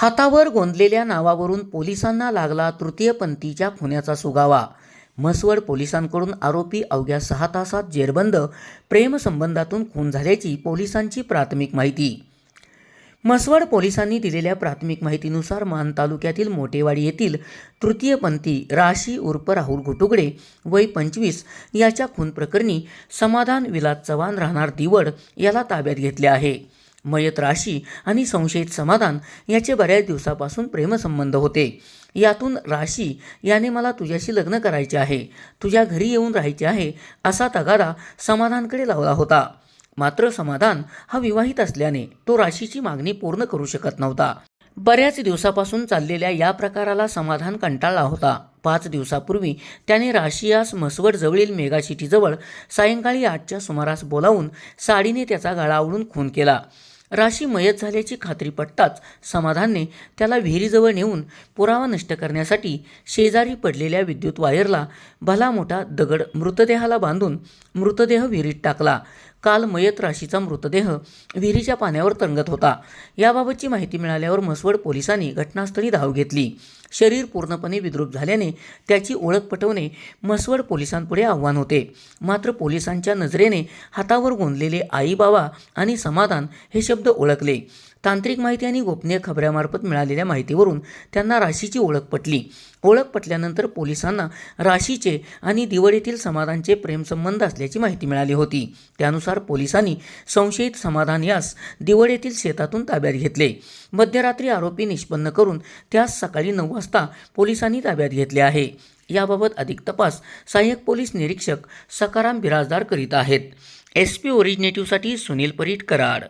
हातावर गोंदलेल्या नावावरून पोलिसांना लागला तृतीयपंथीच्या खुन्याचा सुगावा. म्हसवड पोलिसांकडून आरोपी अवघ्या सहा तासात जेरबंद प्रेमसंबंधातून खून झाल्याची पोलिसांची प्राथमिक माहिती. म्हसवड पोलिसांनी दिलेल्या प्राथमिक माहितीनुसार मान तालुक्यातील मोटेवाडी येथील तृतीयपंथी राशी उर्फ राहुल घुटुगडे वय पंचवीस याच्या खून प्रकरणी समाधान विलास चव्हाण राहणार दिवड याला ताब्यात घेतले आहे. मयत राशी आणि संशयित समाधान याचे बऱ्याच दिवसापासून प्रेमसंबंध होते. यातून राशी याने मला तुझ्याशी लग्न करायचे आहे. तुझ्या घरी येऊन राहायचे आहे असा तगादा समाधानकडे लावला होता. मात्र समाधान हा विवाहित असल्याने तो राशीची मागणी पूर्ण करू शकत नव्हता. बऱ्याच दिवसापासून चाललेल्या या प्रकाराला समाधान कंटाळला होता. पाच दिवसापूर्वी त्याने राशियास म्हसवड जवळील सायंकाळी आठच्या सुमारास बोलावून साडीने त्याचा गळा आवडून खून केला. राशी मयत झाल्याची खात्री पटताच समाधानने त्याला विहिरीजवळ नेऊन पुरावा नष्ट करण्यासाठी शेजारी पडलेल्या विद्युत वायरला भला मोठा दगड मृतदेहाला बांधून मृतदेह विहिरीत टाकला. काल मयत राशीचा मृतदेह विहिरीच्या पाण्यावर तरंगत होता. याबाबतची माहिती मिळाल्यावर म्हसवड पोलिसांनी घटनास्थळी धाव घेतली. शरीर पूर्णपणे विद्रूप झाल्याने त्याची ओळख पटवणे म्हसवड पोलिसांपुढे आव्हान होते. मात्र पोलिसांच्या नजरेने हातावर गोंदलेले आई बाबा आणि समाधान हे शब्द ओळखले. तांत्रिक माहिती आणि गोपनीय खबऱ्यामार्फत मिळालेल्या माहितीवरून त्यांना राशीची ओळख पटली. ओळख पटल्यानंतर पोलिसांना राशीचे आणि दिवळीतील समाधानचे प्रेमसंबंध असल्याची माहिती मिळाली होती. त्यानुसार पोलिसांनी संशयित समाधान यास दिवड येथील शेतातून ताब्यात घेतले. मध्यरात्री आरोपी निष्पन्न करून त्यास सकाळी नऊ वाजता पोलिसांनी ताब्यात घेतले आहे. याबाबत अधिक तपास सहाय्यक पोलीस निरीक्षक सकाराम बिराजदार करीत आहेत. एस पी ओरिजिनेटिव्हसाठी सुनील परीट कराड.